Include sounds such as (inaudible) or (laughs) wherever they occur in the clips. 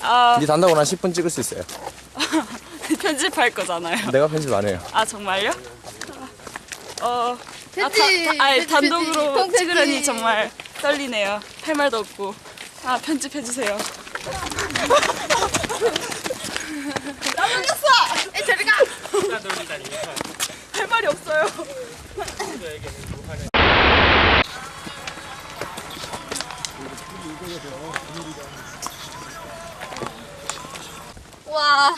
아, 니 단다고 난 10분 찍을 수 있어요. (laughs) 편집할 거잖아요. 내가 편집 안 해요. 아, 정말요? 어, 아, 편집, 다, 다, 아니, 단독으로. 찍으려니 정말 떨리네요. 할 말도 없고. 아, 편집해주세요. 에 저리 가. 할 말이 없어요. 와.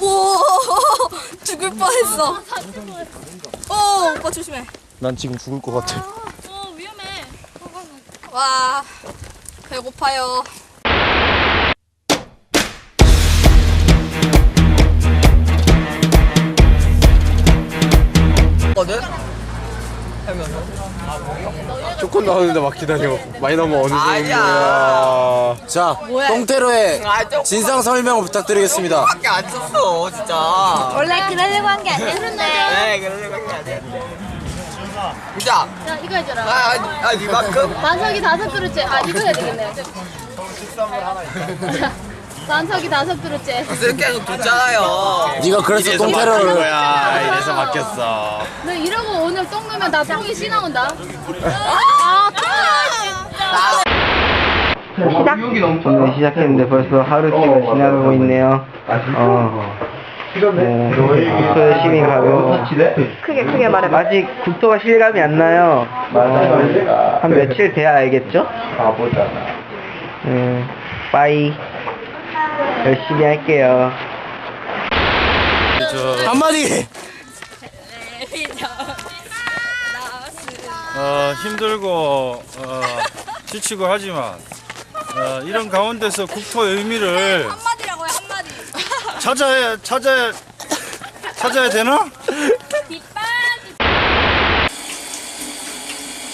오, 죽을 뻔했어. 오, 오빠 조심해. 난 지금 죽을 것 같아. 어, 위험해. 와, 배고파요. 조금 나오는데 막 기다려. 많이 넘어 어느 정도야. 자, 똥테로의 진상 설명을 부탁드리겠습니다. 밖에 안 쳤어 진짜 원래 그러려고 한 게 아니었는데. 네 그러려고 하지 진짜 자, 이거 해줘라. 아, 아, 아 이만큼 반석이 다섯 그릇째. 아, 이거 해야 되겠네요. (laughs) 반석이 다섯 그릇째. 이렇게 줬잖아요 네가 그래서 똥테로를 거야 이래서 바뀌었어 너 이러고 오늘 똥 누면 나 똥이 씨 나온다. 아, 오늘 시작했는데 벌써 하루쯤을 지나가고 있네요. 어, 네, 국도 열심히 가고. 크게 크게 말해. 아직 국도가 실감이 안 나요. 맞아요. 한 며칠 돼야 알겠죠? 네, 빠이. 열심히 할게요. 한마디. 어, 힘들고 어, 지치고 하지만 어, 이런 가운데서 국토의 의미를 한마디라고요, 한마디. 찾아야 찾아야 찾아야 되나?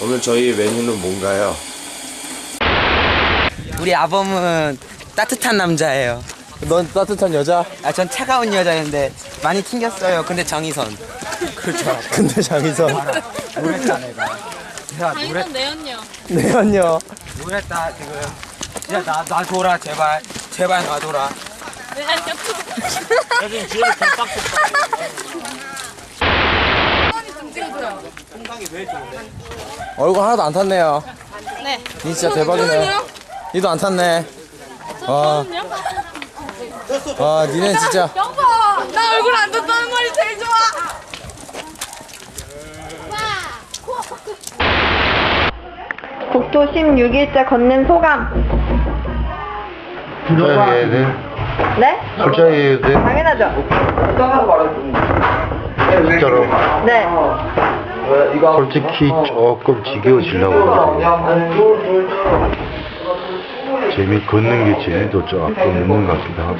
오늘 저희 메뉴는 뭔가요? 우리 아범은 따뜻한 남자예요 넌 따뜻한 여자? 아 전 차가운 여자였는데 많이 튕겼어요 근데 정의선 그렇죠. (laughs) 근데 장희선. 노랬다 내가 야 노래 네, 안녕. 노랬다 지금 야 나 놔둬라 제발 제발 놔둬라 얼굴 하나도 안 탔네요. 네. 니 진짜 대박이네. 니도 안 탔네. 와. 와, 니네 진짜. 여보, 나 얼굴 안 떴다는 말이 제일 좋아. 국토 16일째 걷는 소감. 솔직하게 돼? 네? 솔직하게 돼? 당연하죠. 진짜로 네. 솔직히 조금 지겨워지려고 그래 재미 걷는 게 재미도 조금 있는 것 같기도 하고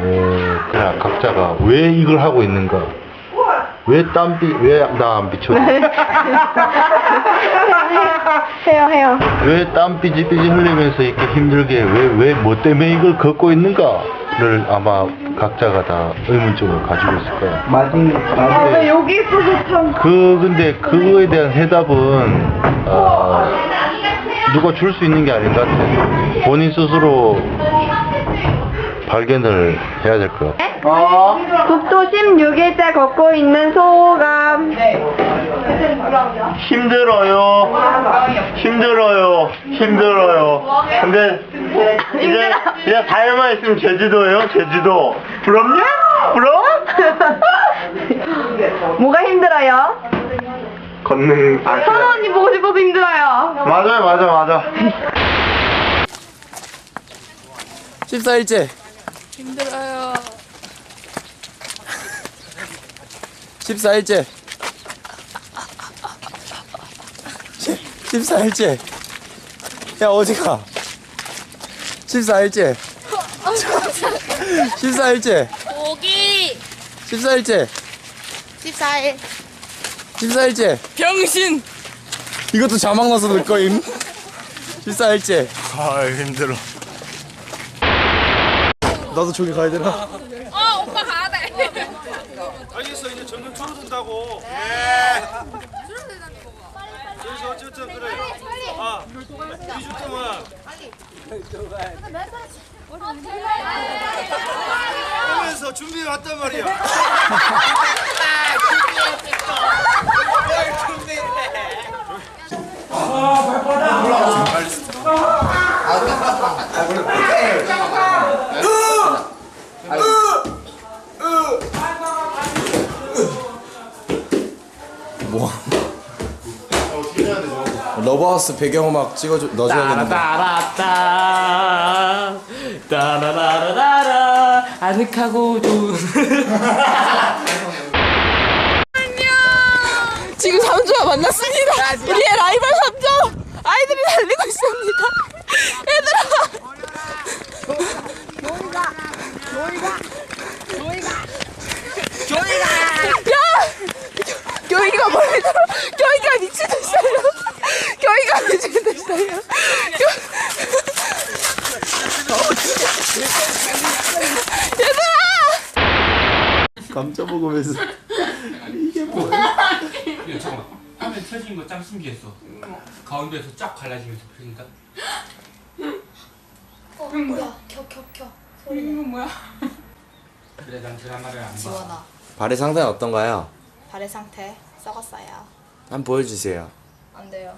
어, 그냥 각자가 왜 이걸 하고 있는가 왜 땀비 왜 나 안 비춰 해요, 해요. 왜 땀 삐질삐질 흘리면서 이렇게 힘들게 왜 왜 뭐 때문에 이걸 걷고 있는가를 아마 각자가 다 의문점을 가지고 있을 마지막, 아, 왜 여기 있어서 참. 그 근데 그거에 대한 해답은 어, 누가 줄 수 있는 게 아닌 것 같아. 본인 스스로 발견을 해야 될 것 같아. 국토 16일째 걷고 있는 소감. 힘들어요. 힘들어요. 힘들어요. 근데 이제 이제 살만 있으면 제주도예요. 제주도. 부럽냐? 부러워? (laughs) 뭐가 힘들어요? 걷는 아, 선우 언니 보고 싶어서 힘들어요. 맞아요, 맞아, 맞아. 14일째. 힘들어요. 14일째. 14일째. 야, 어디가? 14일째. 14일째. 고기. 14일째. 14일. 14일째. 병신! 이것도 자막 넣어서 넣을 거임. 필사일제. 아 힘들어. 나도 저기 가야 되나? 어 오빠 가야 돼. 알겠어 이제 점점 줄어든다고. 예. 그래서 어쨌든 그래. 아 2주 동안. 오면서 준비해 왔단 말이야. 뭐? 러브하우스 배경음악 찍어줘 넣어줘야겠는데. 따라따라따 따라라라라 아늑하고 좋은 지금 3조와 만났습니다. 우리의 라이벌 3조 아이들이 달리고 있습니다. 얘들아. 야! 교이가 멀리 들어. 교이가 미치겠어요. 교이가 미치겠어요. 감자 먹으면서. (laughs) 잠깐만 화면 켜진 거 짱 신기했어 가운데서 쫙 갈라지면서 그러니까 그래 난 드라마를 안봐 발의 상태는 어떤가요? 발의 상태 썩었어요. 한번 보여주세요. 안 돼요.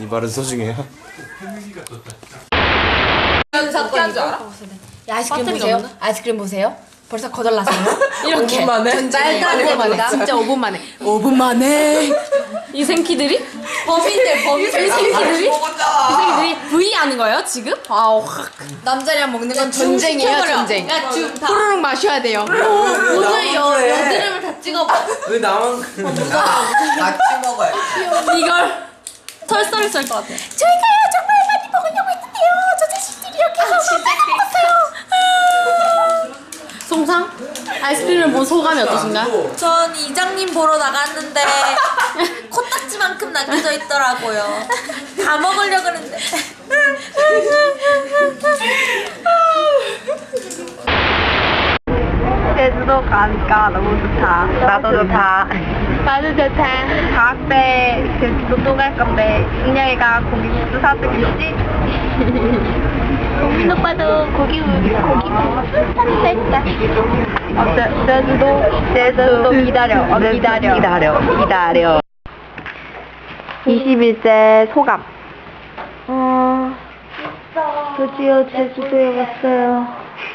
이 발은 소중해요? 사건인 줄 알아? 야 아이스크림 보세요. 아이스크림 보세요. 벌써 거덜났어요. (laughs) 이렇게. 5분 만에? 말도 안 겁니다. 진짜 5분 만에. 5분 만에. 이 생키들이? 범인들, 범인. (laughs) 이 생키들이? 이 생키들이 V 하는 거예요, 지금? 아우, 확. 남자랑 먹는 건 전쟁이에요, 전쟁. 야, 주, 후루룩 마셔야 돼요. 오늘 여, 여드름을 다 찍어봐. 왜 나만 같이 먹어요 이걸 설설이 썰것 같아. 저희가요, 정말 많이 먹으려고 했는데요. 저 자식들이 이렇게 해서 못 먹었어요. 송상? 아이스크림을 본 소감이 어떠신가요? 전 이장님 보러 나갔는데 (laughs) 코딱지만큼 남겨져 있더라고요. 다 먹으려 그랬는데. 제주도 가니까 너무 좋다. 나도 좋다. 나도 좋다. 방학 때 제주도 또 갈 건데 승냥이가 고기 국수 사주겠지? 동민 오빠도 고기 고기국수 사주겠다. 어, 제, 제주도 제주도 기다려. 어, 기다려. 기다려. 기다려. 21세 소감. 어, 드디어 제주도에 왔어요.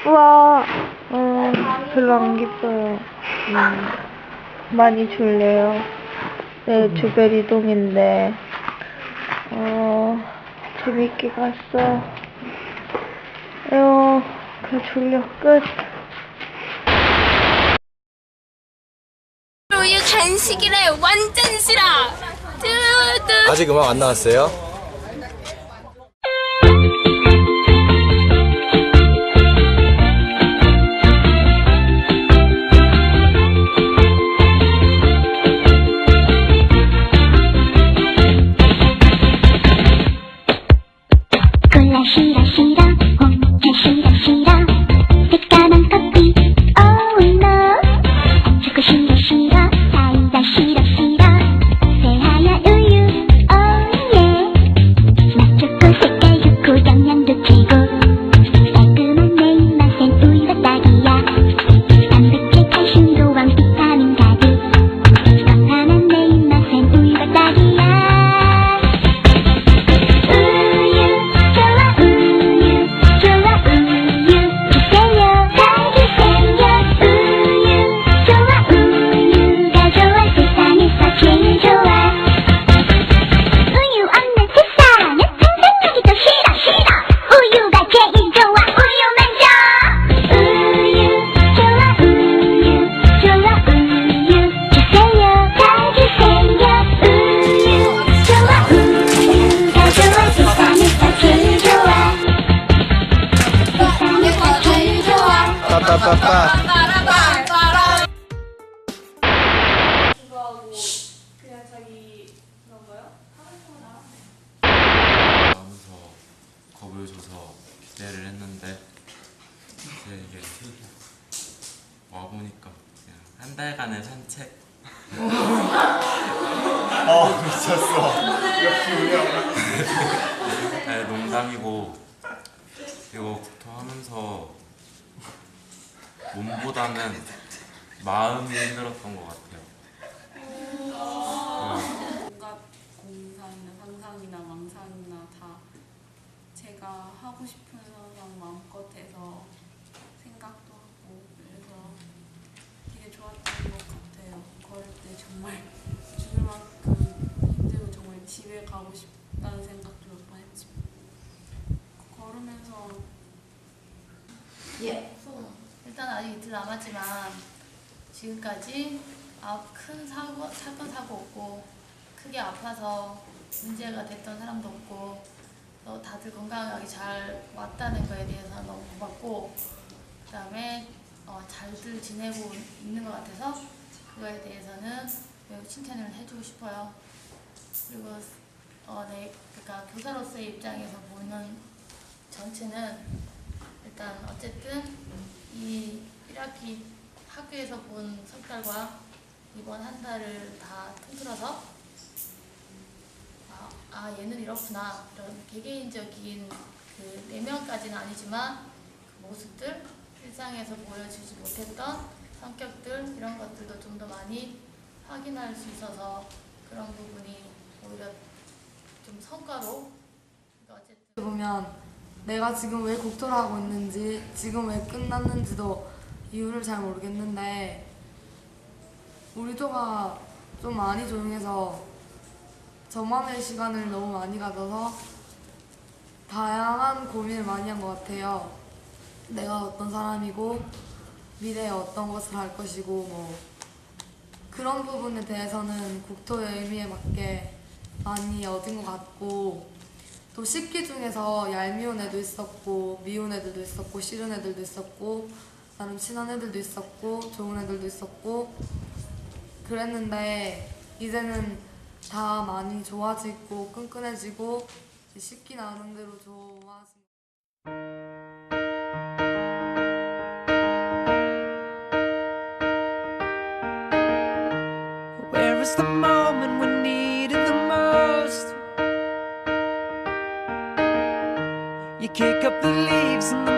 우와, 어, 별로 안 기뻐요. 음, 많이 졸려요. 네, 주별 이동인데, 어, 재밌게 갔어. 에어, 그래, 졸려. 끝. 우유 간식이래 완전 싫어. 뚜뚜. 아직 음악 안 나왔어요? pa pa pa. 마음이 힘들었던 것 같아요. 온갖 공상이나 상상이나 망상이나 다 제가 하고 싶은 상상 마음껏 해서 생각도 하고 그래서 되게 좋았던 것 같아요. 걸을 때 정말 죽을 만큼 힘들고 정말 집에 가고 싶다는 생각도 몇 번 했지만 걸으면서 예. 일단 아직 이틀 남았지만 지금까지 아, 큰 사고, 사건 사고 없고 크게 아파서 문제가 됐던 사람도 없고 또 다들 건강하게 잘 왔다는 거에 대해서 너무 고맙고 그 다음에 어, 잘들 지내고 있는 것 같아서 그거에 대해서는 매우 칭찬을 해주고 싶어요. 그리고 어, 네, 그러니까 교사로서의 입장에서 보는 전체는 일단 어쨌든 이 1학기 학교에서 본 석 달과 이번 한 달을 다 통틀어서 아, 아 얘는 이렇구나. 이런 개개인적인 그 내면까지는 아니지만 그 모습들 일상에서 보여주지 못했던 성격들 이런 것들도 좀 더 많이 확인할 수 있어서 그런 부분이 오히려 좀 성과로 어쨌든 보면 내가 지금 왜 국토를 하고 있는지 지금 왜 끝났는지도 이유를 잘 모르겠는데 우리 조가 좀 많이 조용해서 저만의 시간을 너무 많이 가져서 다양한 고민을 많이 한 것 같아요. 내가 어떤 사람이고 미래에 어떤 것을 할 것이고 뭐 그런 부분에 대해서는 국토의 의미에 맞게 많이 얻은 것 같고 또 식기 중에서 얄미운 애도 있었고 미운 애들도 있었고 싫은 애들도 있었고 나름 친한 애들도 있었고 좋은 애들도 있었고 그랬는데 이제는 다 많이 좋아지고 끈끈해지고 좋아진 we needed the most? You kick up the leaves and the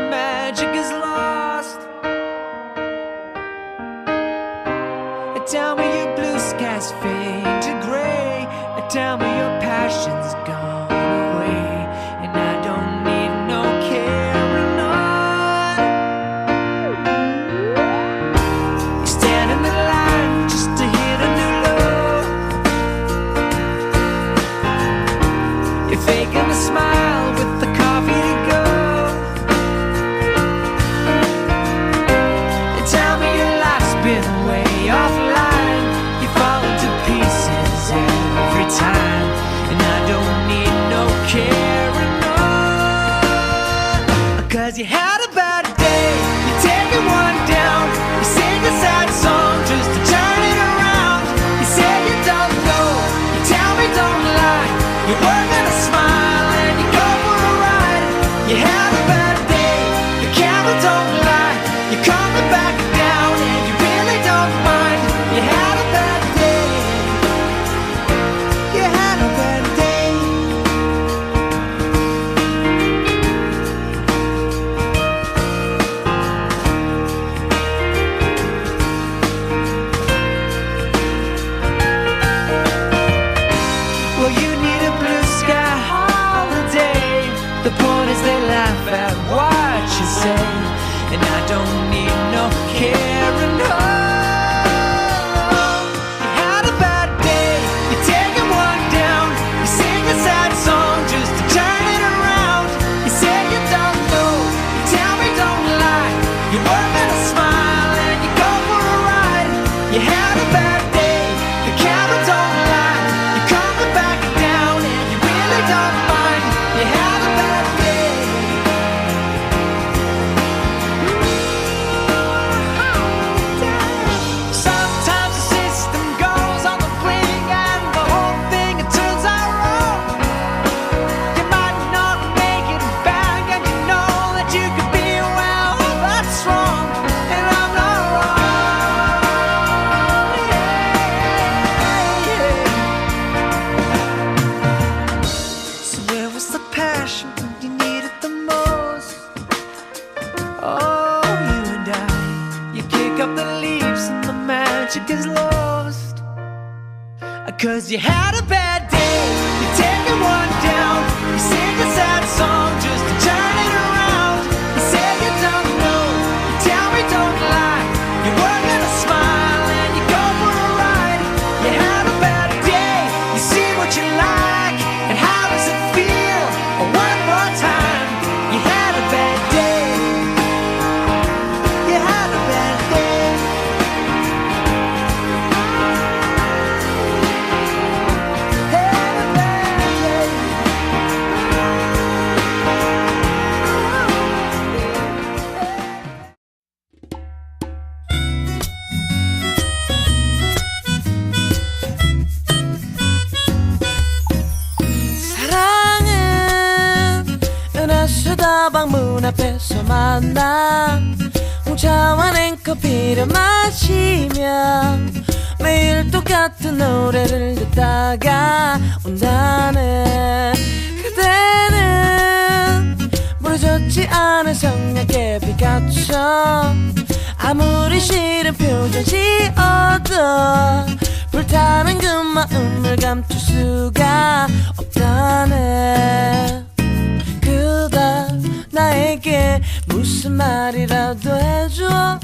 Cause you had a bad 다방 문 앞에서 만나. 홍차와 냉커피를 마시며 매일 똑같은 노래를 듣다가 온다네. 그대는 부러졌지 않은 성냥개 피카처 아무리 싫은 표정 지어도 불타는 그 마음을 감출 수가 없다네 나에게 무슨 말이라도 해줘